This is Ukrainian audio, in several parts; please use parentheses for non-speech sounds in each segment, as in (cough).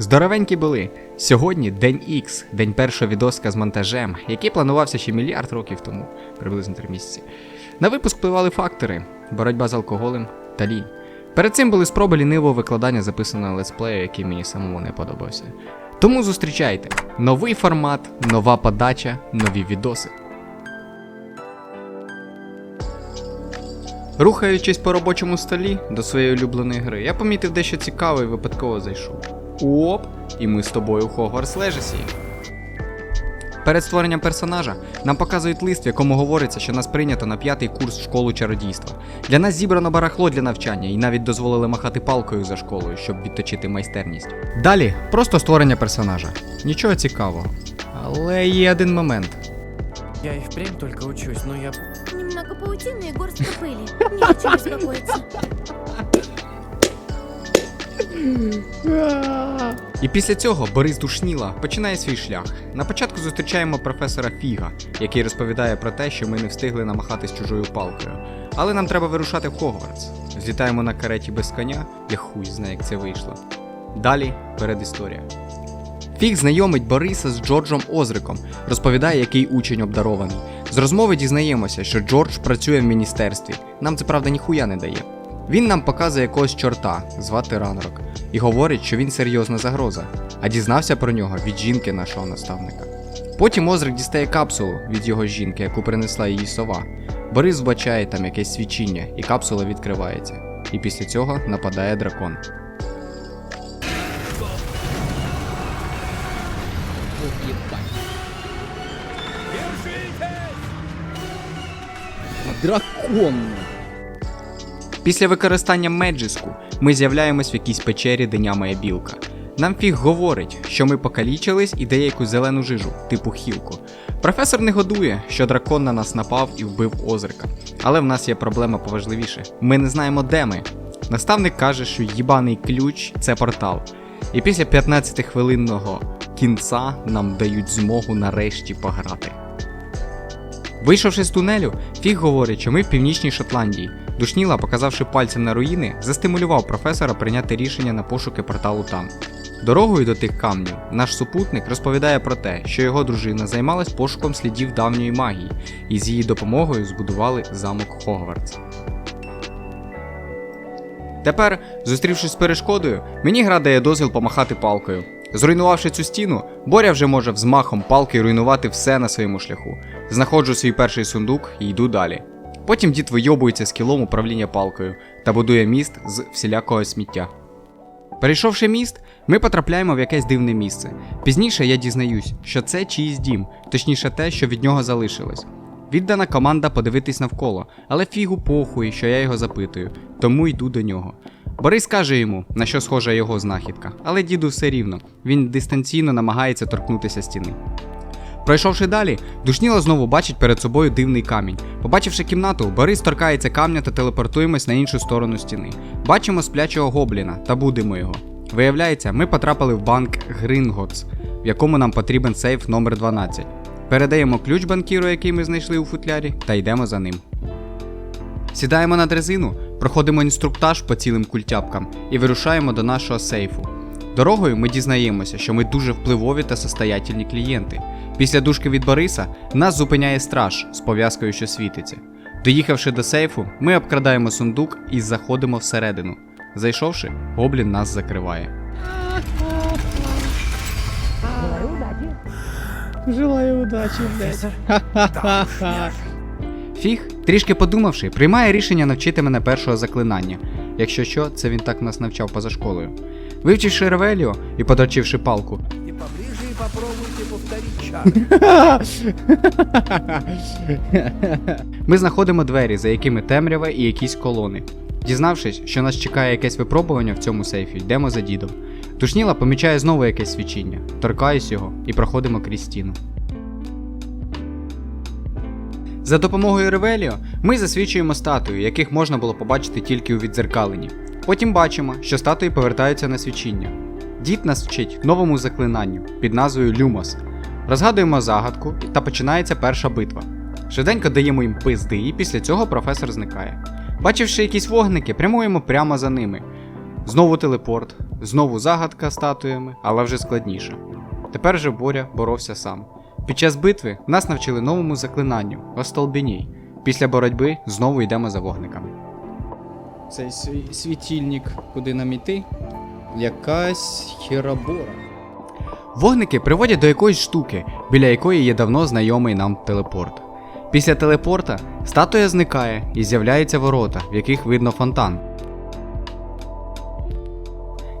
Здоровенькі були. Сьогодні день X, день першого відоска з монтажем, який планувався ще мільярд років тому, приблизно три місяці. На випуск впливали фактори: боротьба з алкоголем та лінь. Перед цим були спроби лінивого викладання записаного летсплею, який мені самому не подобався. Тому зустрічайте новий формат, нова подача, нові відоси. Рухаючись по робочому столі до своєї улюбленої гри, я помітив дещо цікаве і випадково зайшов. Оп! І ми з тобою в Хогвартс Лежесі. Перед створенням персонажа нам показують лист, в якому говориться, що нас прийнято на п'ятий курс в школу чародійства. Для нас зібрано барахло для навчання і навіть дозволили махати палкою за школою, щоб відточити майстерність. Далі просто створення персонажа. Нічого цікавого. Але є один момент. Я и впрямь только учусь, но я... Немного паутины и горстка пыли. Не хочу беспокоиться. (laughs) І після цього Борис Душніла починає свій шлях. На початку зустрічаємо професора Фіга, який розповідає про те, що ми не встигли намахатись чужою палкою. Але нам треба вирушати в Хогвартс. Злітаємо на кареті без коня, я хуй знає, як це вийшло. Далі передісторія. Фіг знайомить Бориса з Джорджем Озриком, розповідає, який учень обдарований. З розмови дізнаємося, що Джордж працює в міністерстві. Нам це правда ніхуя не дає. Він нам показує якогось чорта, звати Ранрок, і говорить, що він серйозна загроза, а дізнався про нього від жінки нашого наставника. Потім Озрик дістає капсулу від його жінки, яку принесла її сова. Борис вбачає там якесь свічіння, і капсула відкривається. І після цього нападає дракон. Дракон. Після використання меджиску ми з'являємось в якійсь печері, де нямає білка. Нам фіг говорить, що ми покалічились і дає якусь зелену жижу, типу хілку. Професор не годує, що дракон на нас напав і вбив Озрика. Але в нас є проблема поважливіше. Ми не знаємо, де ми. Наставник каже, що їбаний ключ це портал. І після 15-хвилинного кінця нам дають змогу нарешті пограти. Вийшовши з тунелю, Фіг говорить, що ми в північній Шотландії. Душніла, показавши пальцем на руїни, застимулював професора прийняти рішення на пошуки порталу там. Дорогою до тих камнів наш супутник розповідає про те, що його дружина займалась пошуком слідів давньої магії, і з її допомогою збудували замок Хогвартс. Тепер, зустрівшись з перешкодою, мені гра дає дозвіл помахати палкою. Зруйнувавши цю стіну, Боря вже може взмахом палки руйнувати все на своєму шляху. Знаходжу свій перший сундук і йду далі. Потім дід вийобується з кілом управління палкою та будує міст з всілякого сміття. Перейшовши міст, ми потрапляємо в якесь дивне місце. Пізніше я дізнаюсь, що це чиїсь дім, точніше те, що від нього залишилось. Віддана команда подивитись навколо, але фігу похуй, що я його запитую, тому йду до нього. Борис каже йому, на що схожа його знахідка, але діду все рівно, він дистанційно намагається торкнутися стіни. Пройшовши далі, Душніла знову бачить перед собою дивний камінь. Побачивши кімнату, Борис торкається камня та телепортуємось на іншу сторону стіни. Бачимо сплячого гобліна та будемо його. Виявляється, ми потрапили в банк Гринготс, в якому нам потрібен сейф номер 12. Передаємо ключ банкіру, який ми знайшли у футлярі, та йдемо за ним. Сідаємо на дрезину, проходимо інструктаж по цілим культяпкам і вирушаємо до нашого сейфу. Дорогою ми дізнаємося, що ми дуже впливові та состоятельні клієнти. Після душки від Бориса нас зупиняє страж з пов'язкою, що світиться. Доїхавши до сейфу, ми обкрадаємо сундук і заходимо всередину. Зайшовши, гоблін нас закриває. Желаю удачи, блядь. (laughs) Фіг, трішки подумавши, приймає рішення навчити мене першого заклинання. Якщо що, це він так нас навчав поза школою. Вивчивши ревеліо і поторчивши палку, И поближе и попробуйте повторить чар. Ми знаходимо двері, за якими темрява і якісь колони. Дізнавшись, що нас чекає якесь випробування в цьому сейфі, йдемо за дідом. Душніла помічає знову якесь свічіння, торкаюсь його і проходимо крізь стіну. За допомогою Ревеліо ми засвічуємо статуї, яких можна було побачити тільки у віддзеркаленні. Потім бачимо, що статуї повертаються на свічіння. Дід нас вчить новому заклинанню під назвою Люмос. Розгадуємо загадку та починається перша битва. Швиденько даємо їм пизди, і після цього професор зникає. Бачивши якісь вогники, прямуємо прямо за ними. Знову телепорт, знову загадка статуями, але вже складніша. Тепер же Боря боровся сам. Під час битви нас навчили новому заклинанню остолбіній. Після боротьби знову йдемо за вогниками. Цей світильник, куди нам іти? Якась херабора. Вогники приводять до якоїсь штуки, біля якої є давно знайомий нам телепорт. Після телепорта статуя зникає і з'являються ворота, в яких видно фонтан.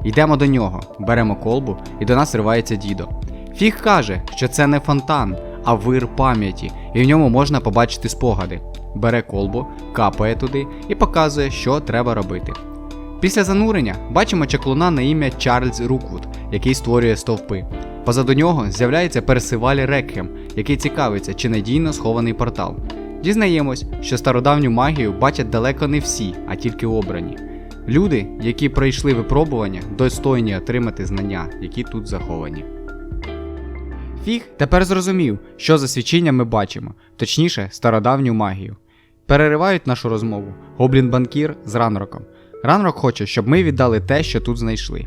Йдемо до нього, беремо колбу, і до нас ривається дідо. Фіг каже, що це не фонтан, а вир пам'яті, і в ньому можна побачити спогади. Бере колбу, капає туди і показує, що треба робити. Після занурення бачимо чаклуна на ім'я Чарльз Руквуд, який створює стовпи. Позаду нього з'являється Персиваль Рекхем, який цікавиться, чи надійно схований портал. Дізнаємось, що стародавню магію бачать далеко не всі, а тільки обрані. Люди, які пройшли випробування, достойні отримати знання, які тут заховані. Фіг тепер зрозумів, що за свідчення ми бачимо, точніше, стародавню магію. Переривають нашу розмову гоблін-банкір з Ранроком. Ранрок хоче, щоб ми віддали те, що тут знайшли.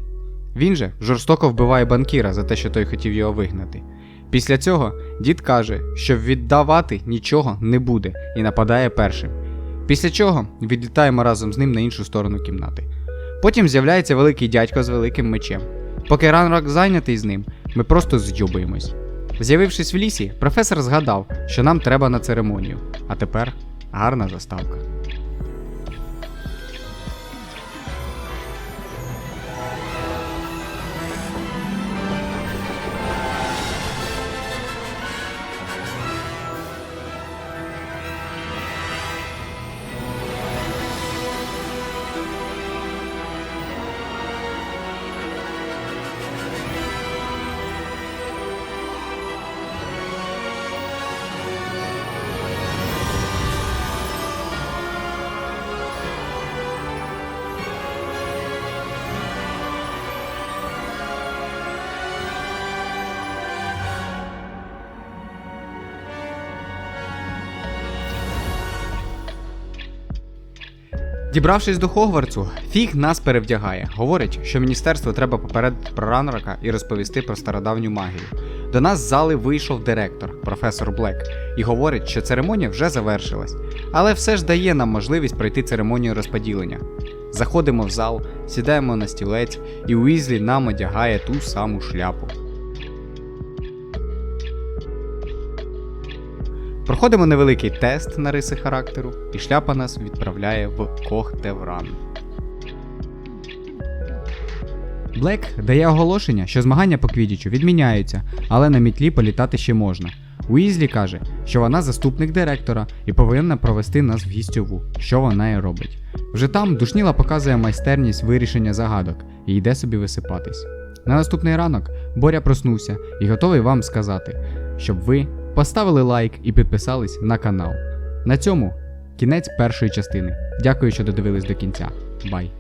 Він же жорстоко вбиває банкіра за те, що той хотів його вигнати. Після цього дід каже, що віддавати нічого не буде і нападає першим. Після чого відлітаємо разом з ним на іншу сторону кімнати. Потім з'являється великий дядько з великим мечем. Поки Ранрок зайнятий з ним, ми просто зйобуємось. З'явившись в лісі, професор згадав, що нам треба на церемонію. А тепер гарна заставка. Дібравшись до Хогвартсу, Фіг нас перевдягає. Говорить, що міністерство треба попередити про Ранрока і розповісти про стародавню магію. До нас з зали вийшов директор, професор Блек, і говорить, що церемонія вже завершилась, але все ж дає нам можливість пройти церемонію розподілення. Заходимо в зал, сідаємо на стілець, і Уізлі нам одягає ту саму шляпу. Проходимо невеликий тест на риси характеру, і шляпа нас відправляє в Когтевран. Блек дає оголошення, що змагання по квідічу відміняються, але на мітлі політати ще можна. Уізлі каже, що вона заступник директора і повинна провести нас в гістьову, що вона і робить. Вже там душніла показує майстерність вирішення загадок і йде собі висипатись. На наступний ранок Боря проснувся і готовий вам сказати, щоб ви поставили лайк і підписались на канал. На цьому кінець першої частини. Дякую, що додивились до кінця. Бай!